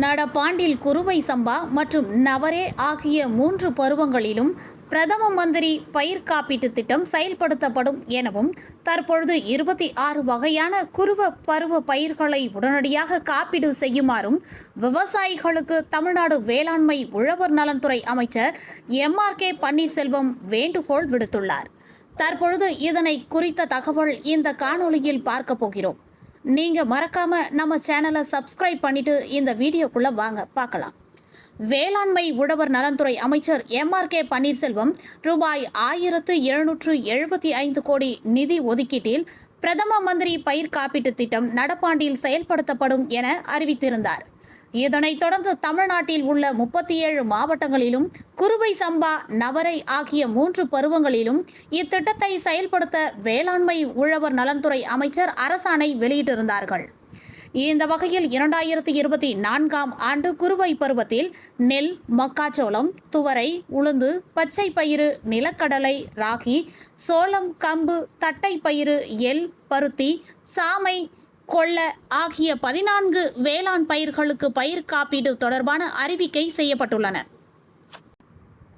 நடப்பாண்டில் குறுவை சம்பா மற்றும் நவரே ஆகிய மூன்று பருவங்களிலும் பிரதம மந்திரி பயிர் காப்பீட்டு திட்டம் செயல்படுத்தப்படும் எனவும் தற்பொழுது இருபத்தி ஆறு வகையான குருவ பருவ பயிர்களை உடனடியாக காப்பீடு செய்யுமாறும் விவசாயிகளுக்கு தமிழ்நாடு வேளாண்மை உழவர் நலன்துறை அமைச்சர் எம் ஆர் கே பன்னீர்செல்வம் வேண்டுகோள் விடுத்துள்ளார். தற்பொழுது இதனை குறித்த தகவல் இந்த காணொலியில் பார்க்க போகிறோம். நீங்கள் மறக்காமல் நம்ம சேனலை சப்ஸ்கிரைப் பண்ணிவிட்டு இந்த வீடியோக்குள்ளே வாங்க பார்க்கலாம். வேளாண்மை உழவர் நலன்துறை அமைச்சர் எம்ஆர் கே பன்னீர்செல்வம் ரூபாய் ஆயிரத்து எழுநூற்று எழுபத்தி ஐந்து கோடி நிதி ஒதுக்கீட்டில் பிரதம மந்திரி பயிர் காப்பீட்டுத் திட்டம் நடப்பாண்டில் செயல்படுத்தப்படும் என அறிவித்திருந்தார். இதனைத் தொடர்ந்து தமிழ்நாட்டில் உள்ள முப்பத்தி ஏழு மாவட்டங்களிலும் குறுவை சம்பா நவரை ஆகிய மூன்று பருவங்களிலும் இத்திட்டத்தை செயல்படுத்த வேளாண்மை உழவர் நலன்துறை அமைச்சர் அரசாணை வெளியிட்டிருந்தார்கள். இந்த வகையில் இரண்டாயிரத்தி இருபத்தி நான்காம் ஆண்டு குறுவை பருவத்தில் நெல் மக்காச்சோளம் துவரை உளுந்து பச்சை பயிறு நிலக்கடலை ராகி சோளம் கம்பு தட்டை பயிறு எள் பருத்தி சாமை கொள்ள ஆகிய பதினான்கு வேளாண் பயிர்களுக்கு பயிர் காப்பீடு தொடர்பான அறிவிக்கை செய்யப்பட்டுள்ளன.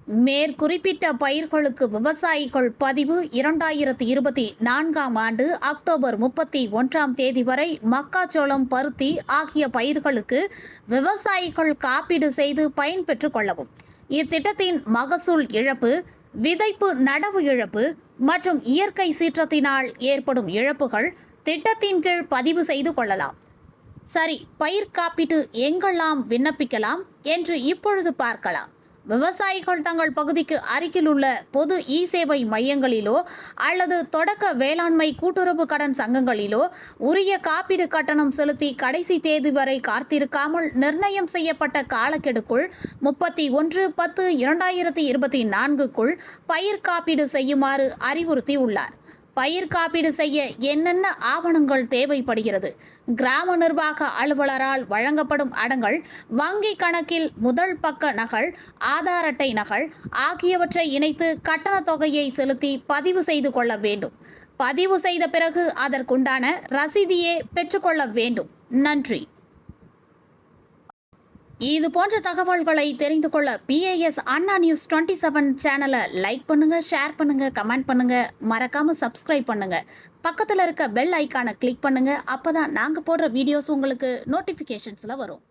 மேற்குறிப்பிட்ட பயிர்களுக்கு விவசாயிகள் பதிவு இரண்டாயிரத்தி இருபத்தி நான்காம் ஆண்டு அக்டோபர் முப்பத்தி ஒன்றாம் தேதி வரை மக்காச்சோளம் பருத்தி ஆகிய பயிர்களுக்கு விவசாயிகள் காப்பீடு செய்து பயன்பெற்றுக் கொள்ளவும். இத்திட்டத்தின் மகசூல் இழப்பு விதைப்பு நடவு இழப்பு மற்றும் இயற்கை சீற்றத்தினால் ஏற்படும் இழப்புகள் திட்டத்தின் கீழ் பதிவு செய்து கொள்ளலாம். சரி பயிர் காப்பீட்டு எங்கெல்லாம் விண்ணப்பிக்கலாம் என்று இப்பொழுது பார்க்கலாம். விவசாயிகள் தங்கள் பகுதிக்கு அருகில் உள்ள பொது இ சேவை மையங்களிலோ அல்லது தொடக்க வேளாண்மை கூட்டுறவு கடன் சங்கங்களிலோ உரிய காப்பீடு கட்டணம் செலுத்தி கடைசி தேதி வரை காத்திருக்காமல் நிர்ணயம் செய்யப்பட்ட காலக்கெடுக்குள் முப்பத்தி ஒன்று பத்து இரண்டாயிரத்தி இருபத்தி நான்குக்குள் பயிர் காப்பீடு செய்யுமாறு அறிவுறுத்தியுள்ளார். பயிர் காப்பீடு செய்ய என்னென்ன ஆவணங்கள் தேவைப்படுகிறது? கிராம நிர்வாக அலுவலரால் வழங்கப்படும் அடங்கல் வங்கி கணக்கில் முதல் பக்க நகல் ஆதார் அட்டை நகல் ஆகியவற்றை இணைத்து கட்டணத் தொகையை செலுத்தி பதிவு செய்து கொள்ள வேண்டும். பதிவு செய்த பிறகு அதற்குண்டான ரசீதியே பெற்றுக்கொள்ள வேண்டும். நன்றி. இது போன்ற தகவல்களை தெரிந்து கொள்ள BAS Anna news twenty seven சேனலை லைக் பண்ணுங்க ஷேர் பண்ணுங்க கமெண்ட் பண்ணுங்க. மறக்காம சப்ஸ்கிரைப் பண்ணுங்க. பக்கத்தில் இருக்க பெல் ஐக்கானை கிளிக் பண்ணுங்க. அப்போதான் நாங்கள் போடுற வீடியோஸ் உங்களுக்கு நோட்டிஃபிகேஷன்ஸில் வரும்.